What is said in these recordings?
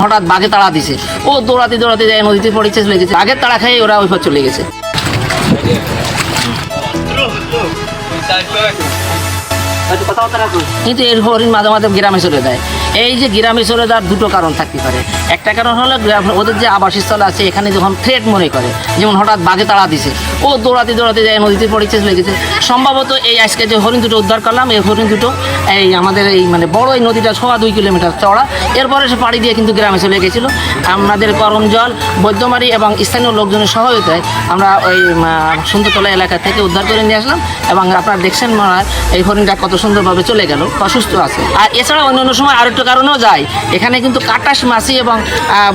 হঠাৎ বাঘে তাড়া দিছে। ও দৌড়াতে দৌড়াতে যায়, নদীতে পড়েছে চলে গেছে বাঘের তাড়া খেয়ে ওরা ওই চলে গেছে। কিন্তু এর হরিণ মাঝে মাঝে গ্রামে চলে যায়। এই যে গ্রামে চলে যাওয়ার দুটো কারণ থাকতে পারে। একটা কারণ হলো ওদের যে আবাসস্থল আছে, এখানে যখন থ্রেট মনে করে, যেমন হঠাৎ বাঘে তাড়া দিছে, ও দৌড়াতে দৌড়াতে যায়, নদীতে পড়েছে, চলে গেছে। সম্ভবত এই আজকে যে হরিণ দুটো উদ্ধার করলাম, এই হরিণ দুটো, এই আমাদের এই মানে বড় এই নদীটা সোয়া দুই কিলোমিটার চওড়া এরপরে সে পাড়ি দিয়ে কিন্তু গ্রামে চলে গেছিল। আমাদের করমজল বৈদ্যমারি এবং স্থানীয় লোকজনের সহায়তায় আমরা ওই সুন্দরতলা এলাকা থেকে উদ্ধার করে নিয়ে আসলাম এবং আপনারা দেখছেন মনে হয় এই হরিণটা কত সুন্দরভাবে চলে গেল অসুস্থ আছে। আর এছাড়া অন্যান্য সময় আরও একটা কারণেও যায় এখানে কিন্তু কাটাস মাছি এবং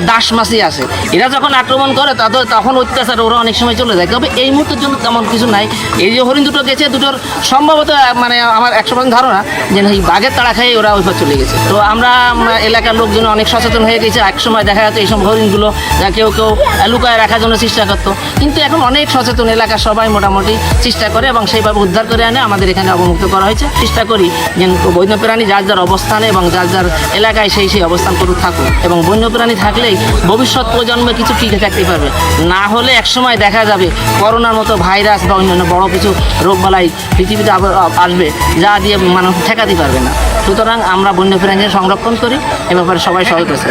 দাস মাছি আছে। এরা যখন আক্রমণ করে তাদের তখন অত্যাচার ওরা অনেক সময় চলে যায়। তবে এই মুহূর্তের জন্য তেমন কিছু নাই। এই যে হরিণ দুটো গেছে দুটোর সম্ভবত মানে আমার একশো ধারণা যে এই বাঘের তাড়া খেয়ে ওরা ওই পর চলে গেছে। তো আমরা উম, এলাকার লোকজন অনেক সচেতন হয়ে গেছে। এক সময় দেখা যাচ্ছে এইসব হরিণগুলো আহ, কেউ কেউ লুকায় রাখার জন্য চেষ্টা করতো। কিন্তু এখন অনেক সচেতন এলাকা সবাই মোটামুটি চেষ্টা করে এবং সেইভাবে উদ্ধার করে আনে। আমাদের এখানে অবমুক্ত করা হয়েছে। চেষ্টা করি যে বন্যপ্রাণী যার যার অবস্থানে এবং যার যার এলাকায় সেই সেই অবস্থান করুক থাকুক। এবং বন্যপ্রাণী থাকলেই ভবিষ্যৎ প্রজন্মে কিছু টিকে থাকতে পারবে। না হলে একসময় দেখা যাবে করোনার মতো ভাইরাস বা অন্যান্য বড় কিছু রোগবালাই পৃথিবীতে আসবে যা দিয়ে মানুষ ঠেকাতে পারবে না। সুতরাং আমরা বন্যপ্রাণীর সংরক্ষণ করি এ সবাই সহায়তা আছে